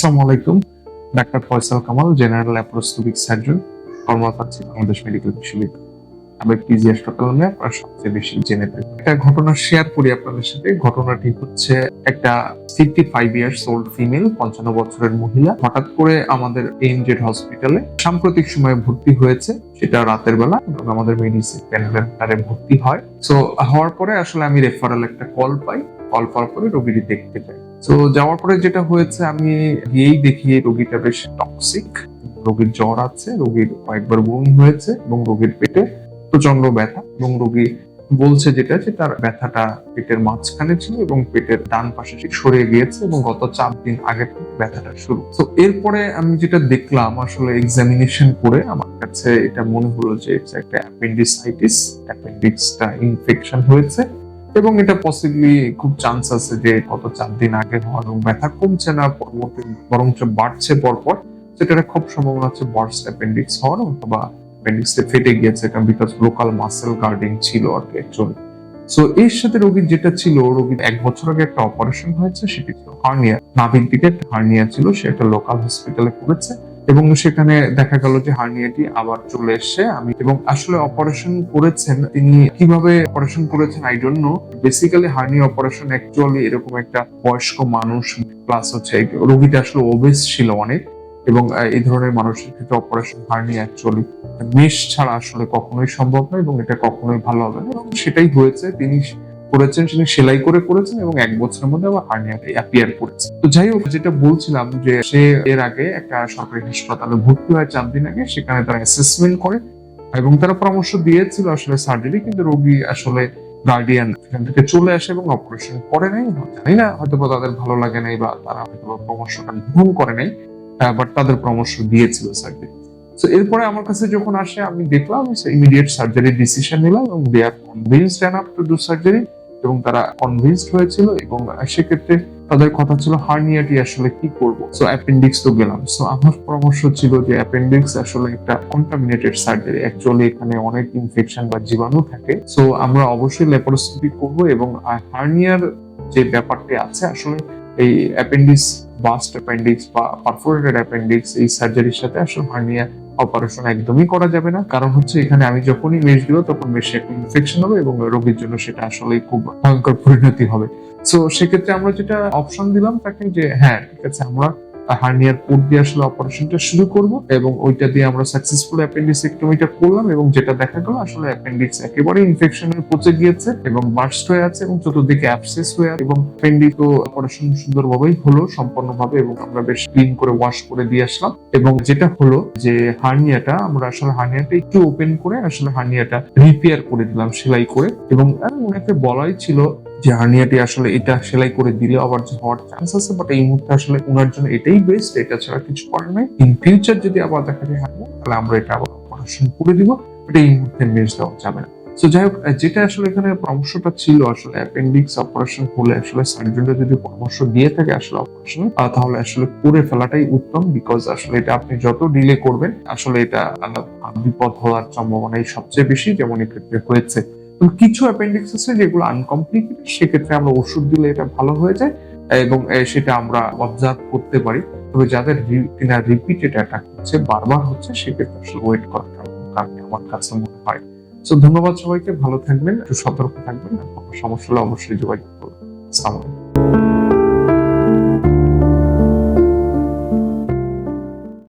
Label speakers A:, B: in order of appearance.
A: আসসালামু আলাইকুম। Doctor Faisal Kamal, general laparoscopic surgeon কর্মরত আছি বাংলাদেশ মেডিকেল বিশ্ববিদ্যালয়। আমি পিজি সবচেয়ে বেশি জেনে থাকি। একটা ঘটনা শেয়ার করি আপনাদের সাথে। ঘটনাটি হচ্ছে একটা fifty five years old female পঞ্চান্ন বছরের মহিলা। হঠাৎ করে আমাদের এমজেড হসপিটালে সাম্প্রতিক সময়ে ভর্তি হয়েছে। সেটা রাতের বেলা এবং আমাদের মেডিসিন প্যানেলে ভর্তি হয়। তো হওয়ার পরে আসলে আমি রেফারেল একটা কল পাই। কল পাওয়ার পরে রোগীটি দেখতে যাই তো যাওয়ার পরে যেটা হয়েছে, আমি গিয়েই দেখি রোগীটা বেশ টক্সিক রোগীর জ্বর আছে, রোগীর কয়েকবার বমি হয়েছে এবং রোগীর পেটে প্রচণ্ড ব্যথা এবং রোগী বলছে যেটা, যে তার ব্যথাটা পেটের মাঝখানে ছিল এবং পেটের ডান পাশে সরে গিয়েছে এবং গত চার দিন আগে ব্যথাটা শুরু। তো এরপরে আমি যেটা দেখলাম, আসলে এক্সামিনেশন করে আমার কাছে এটা মনে হলো যে একটা অ্যাপেন্ডিসাইটিস অ্যাপেন্ডিক্সটা ইনফেকশন হয়েছে। এবং এটা পসিবলি খুব চান্স আছে যে গত চার দিন আগে হওয়ার এবং ব্যথা কমছে না, পরবর্তী বরঞ্চ বাড়ছে পরপর। সেটা খুব সম্ভাবনা আছে বার্স্ট অ্যাপেন্ডিক্স হওয়ার, অথবা অ্যাপেন্ডিক্সে ফেটে গিয়েছে, কারণ বিকজ লোকাল মাসেল গার্ডিং ছিল আর কি অ্যাকচুয়ালি সো এর সাথে রোগীর যেটা ছিল, রোগীর এক বছর আগে একটা অপারেশন হয়েছে, সেটি ছিল হার্নিয়া নাভির দিকে একটা হার্নিয়া ছিল, সে একটা লোকাল হসপিটালে করেছে। এবং সেখানে দেখা গেল যে হার্নিয়াটি আবার চলে এসছে। আমি এবং আসলে অপারেশন করেছেন তিনি। কীভাবে অপারেশন করেছেন I don't know basically hernia operation actually এরকম একটা বয়স্ক মানুষ প্লাস হচ্ছে রোগীটা আসলে ওবেস ছিল অনেক এবং এই ধরনের মানুষের ক্ষেত্রে অপারেশন হার্নিয়া অ্যাকচুয়ালি মেশ ছাড়া আসলে কখনোই সম্ভব নয় এবং এটা কখনোই ভালো হবে না। এবং সেটাই হয়েছে, তিনি করেছেন তিনি সেলাই করে করেছেন এবং এক বছরের মধ্যে আবার হার্নিয়াটা অ্যাপিয়ার করেছে তো যাই হোক, যেটা বলছিলাম যে সে এর আগে একটা সরকারি হাসপাতালে ভর্তি হয় চার দিন আগে, সেখানে তারা অ্যাসেসমেন্ট করে এবং তারা পরামর্শ দিয়েছিল আসলে সার্জারি কিন্তু রোগী আসলে গার্ডিয়ান সেখান থেকে চলে আসে এবং অপারেশন করে নাই। জানি না হয়তো বা তাদের ভালো লাগে নাই বা তারা হয়তো বা পরামর্শটা গ্রহণ করে নাই বাট তাদের পরামর্শ দিয়েছিল সার্জারি তো এরপরে আমার কাছে যখন আসে, আমি দেখলাম ইমিডিয়েট সার্জারি ডিসিশন নিলাম এবং they are convinced enough to do surgery এবং তারা কনভিন্সড হয়েছিল এবং সেক্ষেত্রে তাদের কথা ছিল, হার্নিয়াটি আসলে কি করব? সো অ্যাপেন্ডিক্স তো গেলাম। সো আমার পরামর্শ ছিল যে অ্যাপেন্ডিক্স আসলে একটা কন্টামিনেটেড সার্জারি অ্যাকচুয়ালি এখানে অনেক ইনফেকশন বা জীবাণু থাকে। সো আমরা অবশ্যই ল্যাপারোস্কোপি করব এবং হার্নিয়ার যে ব্যাপারটি আছে, আসলে এই অ্যাপেন্ডিক্স বাস্ট অ্যাপেন্ডিক্স বা পারফোরেটেড অ্যাপেন্ডিক্স এই সার্জারির সাথে আসলে হার্নিয়া অপারেশন একদমই করা যাবে না। কারণ হচ্ছে এখানে আমি যখনই মেশ দিব, তখন মেশে একটা ইনফেকশন হবে এবং রোগীর জন্য সেটা আসলে খুব ভয়ঙ্কর পরিণতি হবে। সো সেক্ষেত্রে আমরা যেটা অপশন দিলাম তাকে যে হ্যাঁ ঠিক আছে, আমরা হার্নিয়ার কোড দিয়ে আসলে অপারেশনটা শুরু করব এবং ওইটা দিয়ে আমরা সাকসেসফুল অ্যাপেন্ডিসেক্টমিটা করলাম এবং যেটা দেখা গেল আসলে অ্যাপেন্ডিক্স একেবারে ইনফেকশনে পচে গিয়েছে এবং বার্স্ট হয়ে আছে এবং চতুর্দিকে অ্যাপসেস হয়ে আছে এবং অ্যাপেন্ডিক অপারেশন সুন্দরভাবেই হলো সম্পূর্ণভাবে এবং আমরা বেশ ক্লিন করে ওয়াশ করে দিয়ে আসলাম এবং যেটা হলো যে হার্নিয়াটা আমরা আসলে হার্নিয়াটা একটু ওপেন করে আসলে হার্নিয়াটা রিপেয়ার করে দিলাম, সেলাই করে এবং ওনাকে বলাই ছিল যে আসলে এটা সেলাই করে দিলে আবার যে হওয়ার চান্স আছে বাট এই মুহূর্তে আসলে ওনার জন্য এটাই বেস্ট এটা ছাড়া কিছু করার নাই। ইন ফিউচার যদি আবার দেখা যায় হার্নিয়া তাহলে আমরা এটা আবার অপারেশন করে দিব এটা এই মুহূর্তে মেজ দেওয়া যাবে না। তো যাই হোক যেটা আসলে এখানে পরামর্শটা ছিল আসলে অ্যাপেন্ডিক্স অপারেশন হলে আসলে সার্জনরা যদি পরামর্শ দিয়ে থাকে আসলে অপারেশন তাহলে আসলে করে ফেলাটাই উত্তম বিকজ আসলে এটা আপনি যত ডিলে করবেন, আসলে এটা বিপদ হওয়ার সম্ভাবনাই সবচেয়ে বেশি, যেমন এক্ষেত্রে হয়েছে। কিছু অ্যাপেন্ডিক্স আছে যেগুলো আনকমপ্লিকেটেড সেক্ষেত্রে আমরা ওষুধ দিলে এটা ভালো হয়ে যায় এবং সেটা আমরা অবজার্ভ করতে পারি। তবে যাদের কিনা রিপিটেড অ্যাটাক হচ্ছে, বারবার হচ্ছে, সেক্ষেত্রে আসলে ওয়েট করাটা কারণ, আমার কাছে মনে হয়। তো ধন্যবাদ সবাইকে, ভালো থাকবেন, একটু সতর্ক থাকবেন সমস্যা হলে অবশ্যই যোগাযোগ করবেন। আসসালামু আলাইকুম।